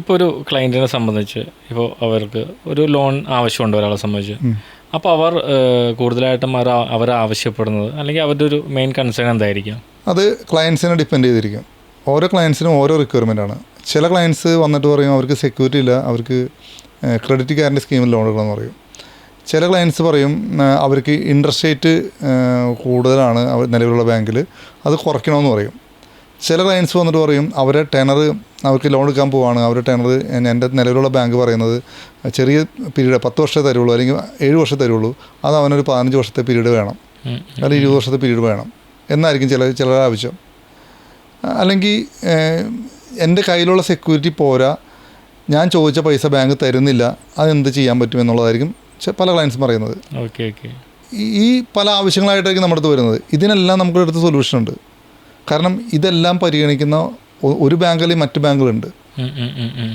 ഇപ്പോൾ ഒരു ക്ലയന്റിനെ സംബന്ധിച്ച് ഇപ്പോൾ അവർക്ക് ഒരു ലോൺ ആവശ്യമുണ്ട് ഒരാളെ സംബന്ധിച്ച്. അപ്പോൾ അവർ കൂടുതലായിട്ടും അവർ അവർ ആവശ്യപ്പെടുന്നത് അല്ലെങ്കിൽ അവരുടെ ഒരു മെയിൻ കൺസേൺ എന്തായിരിക്കും? അത് ക്ലയൻസിനെ ഡിപ്പെൻഡ് ചെയ്തിരിക്കും. ഓരോ ക്ലയൻസിനും ഓരോ റിക്വയർമെന്റ് ആണ്. ചില ക്ലയൻസ് വന്നിട്ട് പറയും അവർക്ക് സെക്യൂരിറ്റി ഇല്ല അവർക്ക് ക്രെഡിറ്റ് ഗ്യാരന്റി സ്കീമിൽ ലോൺ എടുക്കണമെന്ന് പറയും. ചില ക്ലയൻസ് പറയും അവർക്ക് ഇൻട്രസ്റ്റ് റേറ്റ് കൂടുതലാണ് അവർ നിലവിലുള്ള ബാങ്കിൽ. അത് കുറയ്ക്കണമെന്ന് പറയും. ചില ക്ലയൻസ് വന്നിട്ട് പറയും അവരെ ടെനർ അവർക്ക് ലോൺ എടുക്കാൻ പോവാണ്. അവരുടെ ടെനർ എന്റെ നിലവിലുള്ള ബാങ്ക് പറയുന്നത് ചെറിയ പീരീഡ് പത്ത് വർഷത്തെ തരുള്ളൂ അല്ലെങ്കിൽ ഏഴ് വർഷത്തെ തരുള്ളൂ. അത് അവനൊരു പതിനഞ്ച് വർഷത്തെ പീരീഡ് വേണം. അല്ലെങ്കിൽ ഇരുപത് വർഷത്തെ പീരീഡ് വേണം. എന്നായിരിക്കും ചില ചിലരുടെ ആവശ്യം. അല്ലെങ്കിൽ എന്റെ കയ്യിലുള്ള സെക്യൂരിറ്റി പോരാ. ഞാൻ ചോദിച്ച പൈസ ബാങ്ക് തരുന്നില്ല. അതെന്ത് ചെയ്യാൻ പറ്റും? എന്നുള്ളതായിരിക്കും പല ക്ലയൻസും പറയുന്നത്. Okay okay. ഈ- പല ആവശ്യങ്ങളായിട്ടായിരിക്കും നമ്മുടെ അടുത്ത് വരുന്നത്. ഇതിനെല്ലാം നമുക്ക് അടുത്ത് സൊല്യൂഷൻ ഉണ്ട്. കാരണം ഇതെല്ലാം പരിഗണിക്കുന്ന ഒരു ബാങ്കിൽ മറ്റു ബാങ്കുകളുണ്ട്.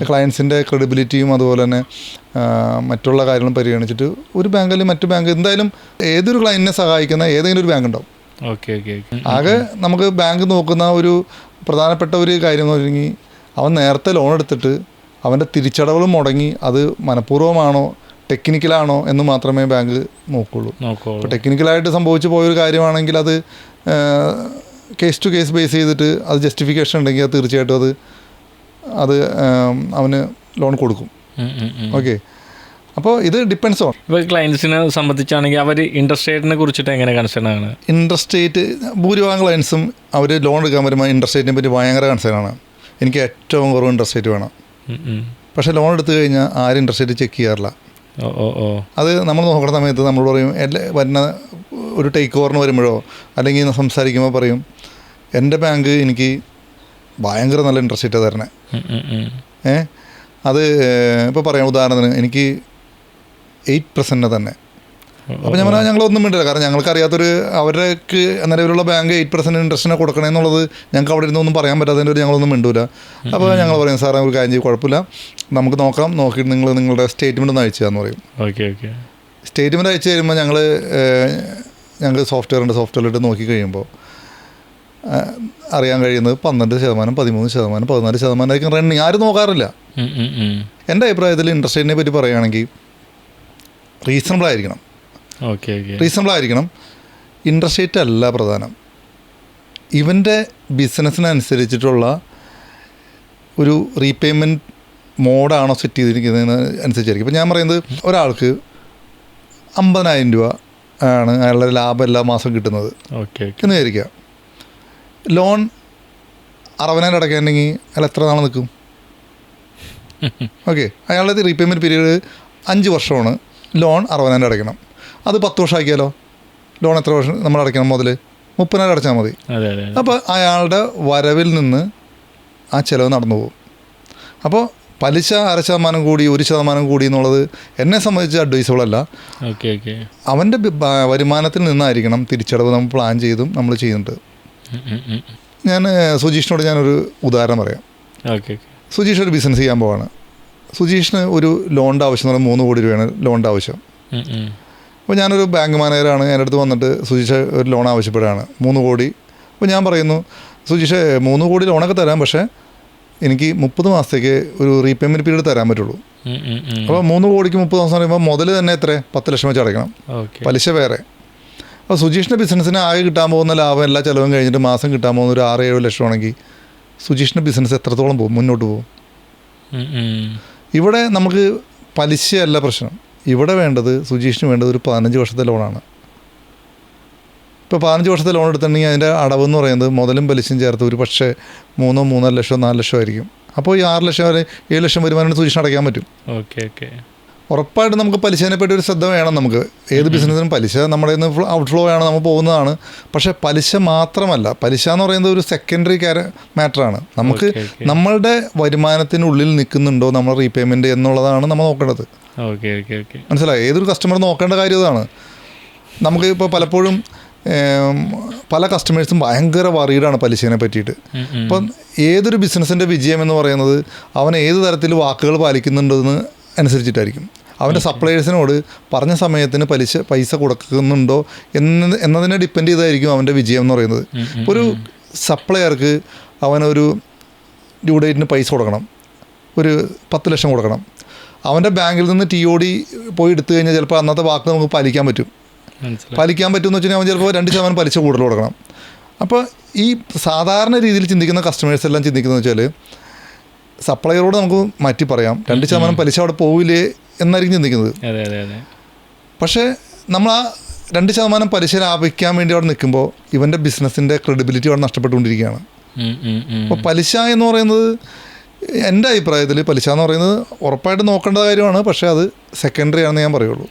ക്ലയൻസിന്റെ ക്രെഡിബിലിറ്റിയും അതുപോലെ തന്നെ മറ്റുള്ള കാര്യങ്ങളും പരിഗണിച്ചിട്ട് ഒരു ബാങ്കിൽ മറ്റു ബാങ്ക് എന്തായാലും ഏതൊരു ക്ലയന്റിനെ സഹായിക്കുന്ന ഏതെങ്കിലും ഒരു ബാങ്ക് ഉണ്ടാവും. Okay okay okay. ആകെ നമുക്ക് ബാങ്ക് നോക്കുന്ന ഒരു പ്രധാനപ്പെട്ട ഒരു കാര്യം എന്ന് പറഞ്ഞെങ്കിൽ അവൻ നേരത്തെ ലോൺ എടുത്തിട്ട് അവന്റെ തിരിച്ചടവുകൾ മുടങ്ങി അത് മനഃപൂർവമാണോ ടെക്നിക്കലാണോ എന്ന് മാത്രമേ ബാങ്ക് നോക്കുള്ളൂ. നോക്കോളൂ ഇപ്പോൾ ടെക്നിക്കലായിട്ട് സംഭവിച്ചു പോയൊരു കാര്യമാണെങ്കിൽ അത് കേസ് ടു കേസ് ബേസ് ചെയ്തിട്ട് അത് ജസ്റ്റിഫിക്കേഷൻ ഉണ്ടെങ്കിൽ അത് തീർച്ചയായിട്ടും അത് അത് അവന് ലോൺ കൊടുക്കും. ഓക്കെ അപ്പോൾ ഇത് ഡിപ്പെൻസ് ഓൺ ഇപ്പോൾ ക്ലയൻസിനെ സംബന്ധിച്ചാണെങ്കിൽ അവർ ഇൻട്രസ്റ്റ് റേറ്റിനെ കുറിച്ചിട്ട് എങ്ങനെ കൺസേൺ ആണ്? ഇൻട്രസ്റ്റ് റേറ്റ് ഭൂരിഭാഗം ക്ലയൻസും അവർ ലോൺ എടുക്കാൻ വരുമ്പോൾ ഇൻട്രസ്റ്റ് റേറ്റിനെ പറ്റി ഭയങ്കര കൺസേൺ ആണ്. എനിക്ക് ഏറ്റവും കുറവ് ഇൻട്രസ്റ്റ് റേറ്റ് വേണം. പക്ഷേ ലോൺ എടുത്തു കഴിഞ്ഞാൽ ആരും ഇൻട്രസ്റ്റ് റേറ്റ് ചെക്ക് ചെയ്യാറില്ല. അത് നമ്മൾ നോക്കുന്ന സമയത്ത് നമ്മൾ പറയും എല്ലാ വരുന്ന ഒരു ടേക്ക് ഓവറിന് വരുമ്പോഴോ അല്ലെങ്കിൽ സംസാരിക്കുമ്പോൾ പറയും എന്റെ ബാങ്ക് എനിക്ക് ഭയങ്കര നല്ല ഇൻട്രസ്റ്റ് ഇട്ട് തരണേ. ഏ? അത് ഇപ്പോൾ പറയാം ഉദാഹരണത്തിന് എനിക്ക് എയ്റ്റ് പെർസെന്റ് തന്നെ. അപ്പോൾ ഞാൻ പറഞ്ഞാൽ ഞങ്ങളൊന്നും മിണ്ടില്ല കാരണം ഞങ്ങൾക്കറിയാത്തൊരു അവർക്ക് നിലവിലുള്ള ബാങ്ക് എയ്റ്റ് പെർസെന്റ് ഇൻട്രസ്റ്റിനെ കൊടുക്കണേ എന്നുള്ളത് ഞങ്ങൾക്ക് അവിടെ ഇരുന്നൊന്നും പറയാൻ പറ്റാത്തതിന്റെ ഒരു ഞങ്ങളൊന്നും മിണ്ടൂല. അപ്പോൾ ഞങ്ങൾ പറയും സാറേ ഒരു കാര്യം ചെയ്യും കുഴപ്പമില്ല. നമുക്ക് നോക്കാം. നോക്കിയിട്ട് നിങ്ങൾ നിങ്ങളുടെ സ്റ്റേറ്റ്മെന്റ് ഒന്ന് അയച്ചു തന്നു പറയും. ഓക്കെ ഓക്കെ സ്റ്റേറ്റ്മെന്റ് അയച്ചു തരുമ്പോൾ ഞങ്ങൾ ഞങ്ങൾ സോഫ്റ്റ്വെയറിന്റെ സോഫ്റ്റ്വെയറിലിട്ട് നോക്കി കഴിയുമ്പോൾ അറിയാൻ കഴിയുന്നത് പന്ത്രണ്ട് ശതമാനം പതിമൂന്ന് ശതമാനം പതിനാല് ശതമാനമായിരിക്കും റണ്ണിങ് ആരും നോക്കാറില്ല. എന്റെ അഭിപ്രായത്തിൽ ഇൻട്രസ്റ്റിനെ പറ്റി പറയുകയാണെങ്കിൽ റീസണബിൾ ആയിരിക്കണം. ഓക്കെ ഓക്കെ റീസണബിൾ ആയിരിക്കണം. ഇൻട്രസ്റ്റ് റേറ്റ് അല്ല പ്രധാനം. ഇവന്റെ ബിസിനസ്സിനനുസരിച്ചിട്ടുള്ള ഒരു റീപേയ്മെന്റ് മോഡാണോ സെറ്റ് ചെയ്തിരിക്കുന്നതിന് അനുസരിച്ചായിരിക്കും. ഇപ്പം ഞാൻ പറയുന്നത് ഒരാൾക്ക് അമ്പതിനായിരം രൂപ ആണ് അയാളുടെ ലാഭം എല്ലാ മാസം കിട്ടുന്നത് ഓക്കെ എന്ന് വിചാരിക്കുക. ലോൺ അറുപതിനായിരം അടയ്ക്കാനുണ്ടെങ്കിൽ അയാൾ എത്ര നാൾ നിൽക്കും? ഓക്കെ. അയാളുടെ റീപേയ്മെന്റ് പീരീഡ് അഞ്ച് വർഷമാണ്. ലോൺ അറുപതിനായിരം അടയ്ക്കണം. അത് പത്ത് വർഷം ആക്കിയാലോ ലോൺ എത്ര വർഷം നമ്മൾ അടയ്ക്കണം മുതൽ? മുപ്പതിനായിരം അടച്ചാൽ മതി. അപ്പോൾ അയാളുടെ വരവിൽ നിന്ന് ആ ചിലവ് നടന്നു പോകും. അപ്പോൾ പലിശ അര ശതമാനം കൂടി ഒരു ശതമാനം കൂടി എന്നുള്ളത് എന്നെ സംബന്ധിച്ച് അഡ്വൈസബിൾ അല്ല. Okay okay. അവന്റെ വരുമാനത്തിൽ നിന്നായിരിക്കണം തിരിച്ചടവ് നമ്മൾ പ്ലാൻ ചെയ്തും നമ്മൾ ചെയ്യുന്നുണ്ട്. ഞാൻ സുജീഷിനോട് ഞാനൊരു ഉദാഹരണം പറയാം. ഓക്കെ സുജീഷ് ഒരു ബിസിനസ് ചെയ്യാൻ പോവാണ്. സുജീഷിന് ഒരു ലോണിന്റെ ആവശ്യം എന്ന് പറഞ്ഞാൽ മൂന്ന് കോടി രൂപയാണ് ലോണിന്റെ ആവശ്യം. അപ്പോൾ ഞാനൊരു ബാങ്ക് മാനേജറാണ് എന്റെ അടുത്ത് വന്നിട്ട് സുജീഷ് ഒരു ലോൺ ആവശ്യപ്പെടുകയാണ്. മൂന്ന് കോടി. അപ്പോൾ ഞാൻ പറയുന്നു സുജീഷ് മൂന്ന് കോടി ലോണൊക്കെ തരാം പക്ഷേ എനിക്ക് മുപ്പത് മാസത്തേക്ക് ഒരു റീപേയ്മെന്റ് പീരീഡ് തരാൻ പറ്റുള്ളൂ. അപ്പോൾ മൂന്ന് കോടിക്ക് മുപ്പത് മാസം പറയുമ്പോൾ മുതൽ തന്നെ എത്ര? പത്ത് ലക്ഷം വെച്ച് അടയ്ക്കണം. പലിശ വേറെ. അപ്പോൾ സുജീഷിന്റെ ബിസിനസ്സിന് ആകെ കിട്ടാൻ പോകുന്ന ലാഭം എല്ലാ ചിലവും കഴിഞ്ഞിട്ട് മാസം കിട്ടാൻ പോകുന്ന ഒരു ആറ് ഏഴ് ലക്ഷമാണെങ്കിൽ സുജീഷിന്റെ ബിസിനസ് എത്രത്തോളം പോകും? മുന്നോട്ട് പോകും. ഇവിടെ നമുക്ക് പലിശയല്ല പ്രശ്നം. ഇവിടെ വേണ്ടത് സുജീഷിന് വേണ്ടത് ഒരു പതിനഞ്ച് വർഷത്തെ ലോണാണ് ഇപ്പോൾ പതിനഞ്ച് വർഷത്തെ ലോൺ എടുത്തിട്ടുണ്ടെങ്കിൽ അതിന്റെ അടവ് എന്ന് പറയുന്നത് മുതലും പലിശയും ചേർത്ത് ഒരു പക്ഷേ മൂന്നോ മൂന്നര ലക്ഷമോ നാല് ലക്ഷമോ ആയിരിക്കും. അപ്പോൾ ഈ ആറ് ലക്ഷം വരെ ഏഴ് ലക്ഷം വരുമാനം സൂചിച്ച് അടയ്ക്കാൻ പറ്റും. Okay okay. ഉറപ്പായിട്ടും നമുക്ക് പലിശേനെ പറ്റി ഒരു ശ്രദ്ധ വേണം നമുക്ക്. ഏത് ബിസിനസ്സിനും പലിശ നമ്മുടെ നിന്ന് ഔട്ട്ഫ്ലോ ആണ് നമ്മൾ പോകുന്നതാണ്. പക്ഷേ പലിശ മാത്രമല്ല പലിശ എന്ന് പറയുന്നത് ഒരു സെക്കൻഡറി കാര മാറ്ററാണ് നമുക്ക്. നമ്മളുടെ വരുമാനത്തിനുള്ളിൽ നിൽക്കുന്നുണ്ടോ നമ്മൾ റീപേയ്മെന്റ് എന്നുള്ളതാണ് നമ്മൾ നോക്കേണ്ടത്. മനസ്സിലായി? ഏതൊരു കസ്റ്റമർ നോക്കേണ്ട കാര്യം ഇതാണ്. നമുക്ക് ഇപ്പോൾ പലപ്പോഴും പല കസ്റ്റമേഴ്സും ഭയങ്കര വറീഡാണ് പലിശയെ പറ്റിയിട്ട്. അപ്പം ഏതൊരു ബിസിനസ്സിന്റെ വിജയം എന്ന് പറയുന്നത് അവൻ ഏത് തരത്തിൽ വാക്കുകൾ പാലിക്കുന്നുണ്ടെന്ന് അനുസരിച്ചിട്ടായിരിക്കും. അവന്റെ സപ്ലയേഴ്സിനോട് പറഞ്ഞ സമയത്തിന് പലിശ പൈസ കൊടുക്കുന്നുണ്ടോ എന്ന് എന്നതിനെ ഡിപ്പെൻഡ് ചെയ്തായിരിക്കും അവന്റെ വിജയം എന്ന് പറയുന്നത്. ഇപ്പോൾ ഒരു സപ്ലയർക്ക് അവനൊരു ഡ്യൂ ഡേറ്റിന് പൈസ കൊടുക്കണം. ഒരു പത്ത് ലക്ഷം കൊടുക്കണം. അവന്റെ ബാങ്കിൽ നിന്ന് ടി ഒ ഡി പോയി എടുത്തു കഴിഞ്ഞാൽ ചിലപ്പോൾ അന്നത്തെ വാക്ക് നമുക്ക് പാലിക്കാൻ പറ്റും. പാലിക്കാൻ പറ്റുമെന്ന് വെച്ചാൽ അവൻ ചിലപ്പോൾ രണ്ട് ശതമാനം പലിശ കൂടുതൽ കൊടുക്കണം. അപ്പോൾ ഈ സാധാരണ രീതിയിൽ ചിന്തിക്കുന്ന കസ്റ്റമേഴ്സ് എല്ലാം ചിന്തിക്കുന്നത് വെച്ചാൽ സപ്ലയറോട് നമുക്ക് മാറ്റി പറയാം. രണ്ട് ശതമാനം പലിശ അവിടെ പോവില്ലേ എന്നായിരിക്കും ചിന്തിക്കുന്നത്. പക്ഷേ നമ്മൾ ആ രണ്ട് ശതമാനം പലിശ ലാഭിക്കാൻ വേണ്ടി അവിടെ നിൽക്കുമ്പോൾ ഇവന്റെ ബിസിനസ്സിന്റെ ക്രെഡിബിലിറ്റി അവിടെ നഷ്ടപ്പെട്ടുകൊണ്ടിരിക്കുകയാണ്. അപ്പോൾ പലിശ എന്ന് പറയുന്നത് എന്റെ അഭിപ്രായത്തിൽ പലിശ എന്ന് പറയുന്നത് ഉറപ്പായിട്ട് നോക്കേണ്ട കാര്യമാണ്. പക്ഷേ അത് സെക്കൻഡറി ആണെന്ന് ഞാൻ പറയുള്ളൂ.